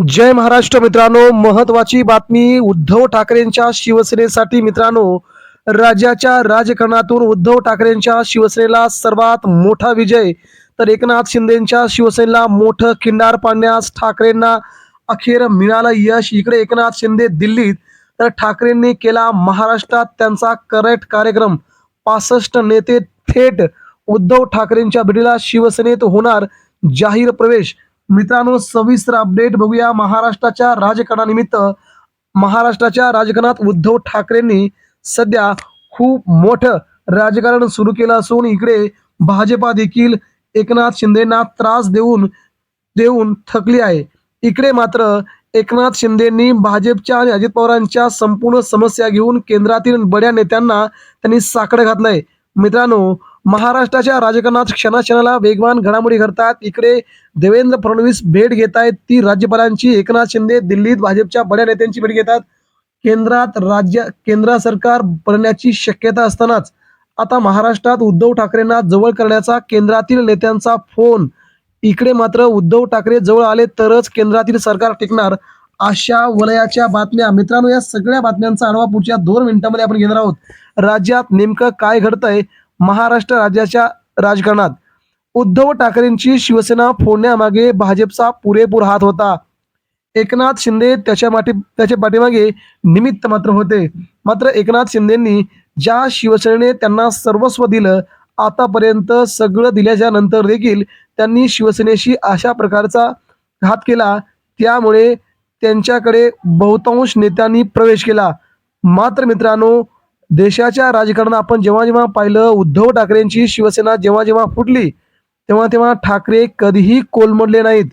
जय महाराष्ट्र मित्रांनो महत्वाची बातमी उद्धव ठाकरेंच्या शिवसेनेसाठी मित्रांनो राज्याच्या राजकारणातून उद्धव ठाकरेंच्या शिवसेनेला सर्वात मोठा विजय. तर एकनाथ शिंदेच्या शिवसेनेला मोठं खिंडार पाडण्यास ठाकरेंना अखेर मिळालं यश. इकडे एकनाथ शिंदे दिल्लीत. तर ठाकरेंनी केला महाराष्ट्रात त्यांचा करेक्ट कार्यक्रम. पासष्ट नेते थेट उद्धव ठाकरेंच्या भेटीला शिवसेनेत होणार जाहीर प्रवेश. मित्रांनो सविस्तर अपडेट बघूया. महाराष्ट्राच्या राजकारणानिमित्त महाराष्ट्राच्या राजकारणात उद्धव ठाकरेंनी सध्या खूप मोठं राजकारण सुरू केलं असून इकडे भाजपा देखील एकनाथ शिंदेना त्रास देऊन देऊन थकली आहे. इकडे मात्र एकनाथ शिंदेंनी भाजपच्या आणि अजित पवारांच्या संपूर्ण समस्या घेऊन केंद्रातील बड्या नेत्यांना त्यांनी साकडं घातलंय. मित्रांनो महाराष्ट्राच्या राजकारणात क्षणाक्षणाला वेगवान घडामोडी घडतात. इकडे देवेंद्र फडणवीस भेट घेत आहेत. ती राज्यपालांची एकनाथ शिंदे दिल्लीत भाजपच्या बड्या नेत्यांची भेट घेतात केंद्रात राज्य केंद्र सरकार बनण्याची शक्यता असतानाच आता महाराष्ट्रात उद्धव ठाकरेंना जवळ करण्याचा केंद्रातील नेत्यांचा फोन. इकडे मात्र उद्धव ठाकरे जवळ आले तरच केंद्रातील सरकार टिकणार अशा वलयाच्या बातम्या. मित्रांनो या सगळ्या बातम्यांचा आढावा पुढच्या दोन मिनिटांमध्ये आपण घेणार आहोत. राज्यात नेमकं काय घडतंय? महाराष्ट्र राज्याच्या राजकारणात. उद्धव ठाकरेंची शिवसेना फोडण्यामागे भाजपचा पुरेपूर हात होता. एकनाथ शिंदे त्याच्या माटी त्याच्या पाठीमागे निमित्त मात्र होते. मात्र एकनाथ शिंदेंनी ज्या शिवसेनेने त्यांना सर्वस्व दिलं आतापर्यंत सगळं दिल्याच्या नंतर देखील त्यांनी शिवसेनेशी अशा प्रकारचा घात केला त्यामुळे त्यांच्याकडे बहुतांश नेत्यांनी प्रवेश केला. मात्र मित्रांनो देशाच्या राजकारणात आपण जेव्हा जेव्हा पाहिलं उद्धव ठाकरेंची शिवसेना जेव्हा जेव्हा फुटली तेव्हा तेव्हा ठाकरे कधीही कोलमडले नाहीत.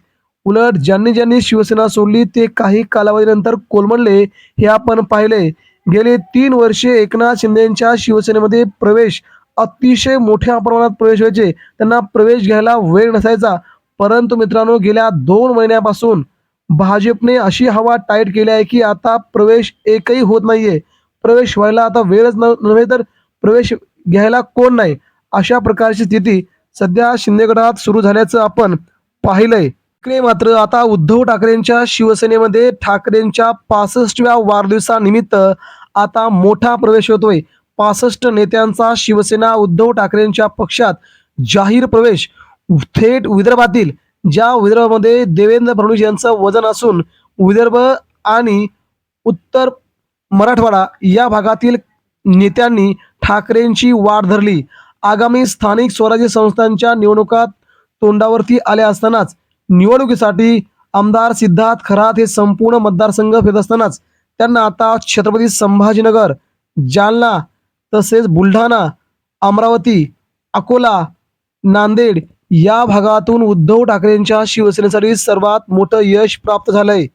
उलट ज्यांनी ज्यांनी शिवसेना सोडली ते काही कालावधीनंतर कोलमडले हे आपण पाहिले. गेले तीन वर्षे एकनाथ शिंदेच्या शिवसेनेमध्ये प्रवेश अतिशय मोठ्या प्रमाणात प्रवेश व्हायचे. त्यांना प्रवेश घ्यायला वेळ नसायचा. परंतु मित्रांनो गेल्या दोन महिन्यापासून भाजपने अशी हवा टाईट केली आहे की आता प्रवेश एकही होत नाहीये. प्रवेश व्हायला आता वेळच न नव्हे तर प्रवेश घ्यायला कोण नाही अशा प्रकारची स्थिती सध्या शिंदे गटात सुरू झाल्याचं आपण पाहिलंय. इकडे मात्र आता उद्धव ठाकरेंच्या शिवसेनेमध्ये ठाकरेंच्या पासष्टव्या वाढदिवसानिमित्त आता मोठा प्रवेश होतोय. पासष्ट नेत्यांचा शिवसेना उद्धव ठाकरेंच्या पक्षात जाहीर प्रवेश. थेट विदर्भातील ज्या विदर्भामध्ये देवेंद्र फडणवीस यांचं वजन असून विदर्भ आणि उत्तर मराठवाडा या भागातील नेत्यांनी ठाकरेंची वाढ धरली. आगामी स्थानिक स्वराज्य संस्थांच्या निवडणुकात तोंडावरती आल्या असतानाच निवडणुकीसाठी आमदार सिद्धार्थ खरात हे संपूर्ण मतदारसंघ फिरत असतानाच त्यांना आता छत्रपती संभाजीनगर जालना तसेच बुलढाणा अमरावती अकोला नांदेड या भागातून उद्धव ठाकरेंच्या शिवसेनेसाठी सर्वात मोठं यश प्राप्त झालंय.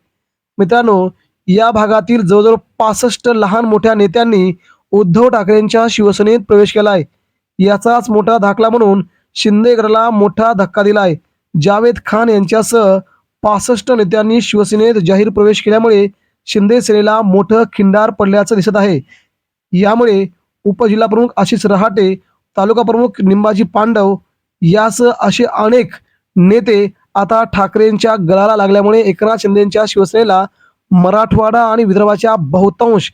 मित्रांनो या भागातील जवळजवळ पासष्ट लहान मोठ्या नेत्यांनी उद्धव ठाकरेंच्या शिवसेनेत प्रवेश केलाय. याचाच मोठा दाखला म्हणून शिंदे गटाला मोठा धक्का दिलाय. जावेद खान यांच्यासह पासष्ट नेत्यांनी शिवसेनेत जाहीर प्रवेश केल्यामुळे शिंदे सेनेला मोठं खिंडार पडल्याचं दिसत आहे. यामुळे उपजिल्हाप्रमुख आशिष रहाटे तालुका प्रमुख निंबाजी पांडव यासह असे अनेक नेते आता ठाकरेंच्या गळाला लागल्यामुळे एकनाथ शिंदेच्या शिवसेनेला मराठवाडा आणि विदर्भाच्या बहुतांश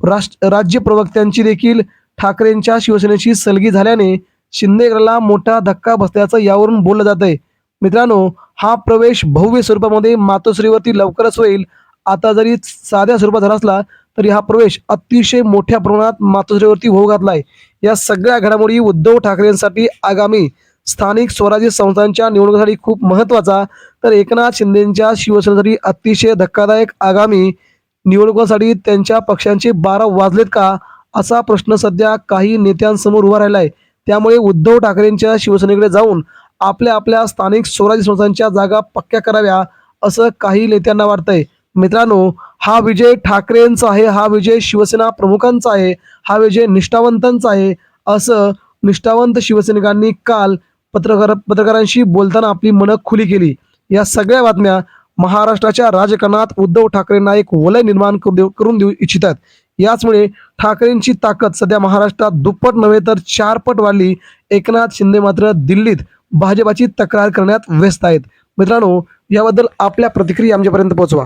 राष्ट्र राज्य प्रवक्त्यांची देखील ठाकरेंच्या शिवसेनेची सलगी झाल्याने शिंदेगडला मोठा धक्का बसल्याचं यावरून बोललं जात आहे मित्रांनो हा प्रवेश भव्य स्वरूपामध्ये मातोश्रीवरती लवकरच होईल. आता जरी साध्या स्वरूपात झाला असला तरी हा प्रवेश अतिशय मोठ्या प्रमाणात मातोश्रीवरती होऊ घातलाय. या सगळ्या घडामोडी उद्धव ठाकरेंसाठी आगामी स्थानिक स्वराज्य संस्थांच्या निवडणुकीसाठी खूप महत्त्वाचा तर एकनाथ शिंदेच्या शिवसेनेसाठी अतिशय धक्कादायक आगामी निवडणुकांसाठी त्यांच्या पक्षांचे बारा वाजलेत का असा प्रश्न सध्या काही नेत्यांसमोर उभा राहिला आहे त्यामुळे उद्धव ठाकरेंच्या शिवसेनेकडे जाऊन आपल्या आपल्या स्थानिक स्वराज्य संस्थांच्या जागा पक्क्या कराव्या असं काही नेत्यांना वाटतंय. मित्रांनो हा विजय ठाकरेंचा आहे हा विजय शिवसेना प्रमुखांचा आहे हा विजय निष्ठावंतांचा आहे असं निष्ठावंत शिवसैनिकांनी काल पत्रकार पत्रकारांशी बोलताना आपली मनं खुली केली. या सगळ्या बातम्या महाराष्ट्राच्या राजकारणात उद्धव ठाकरेंना एक वलय निर्माण करू देऊ- करून देऊ इच्छितात याचमुळे ठाकरेंची ताकद सध्या महाराष्ट्रात दुप्पट नव्हे तर चारपट वाढली. एकनाथ शिंदे मात्र दिल्लीत भाजपाची तक्रार करण्यात व्यस्त आहेत. मित्रांनो याबद्दल आपल्या प्रतिक्रिया आमच्यापर्यंत पोहोचवा.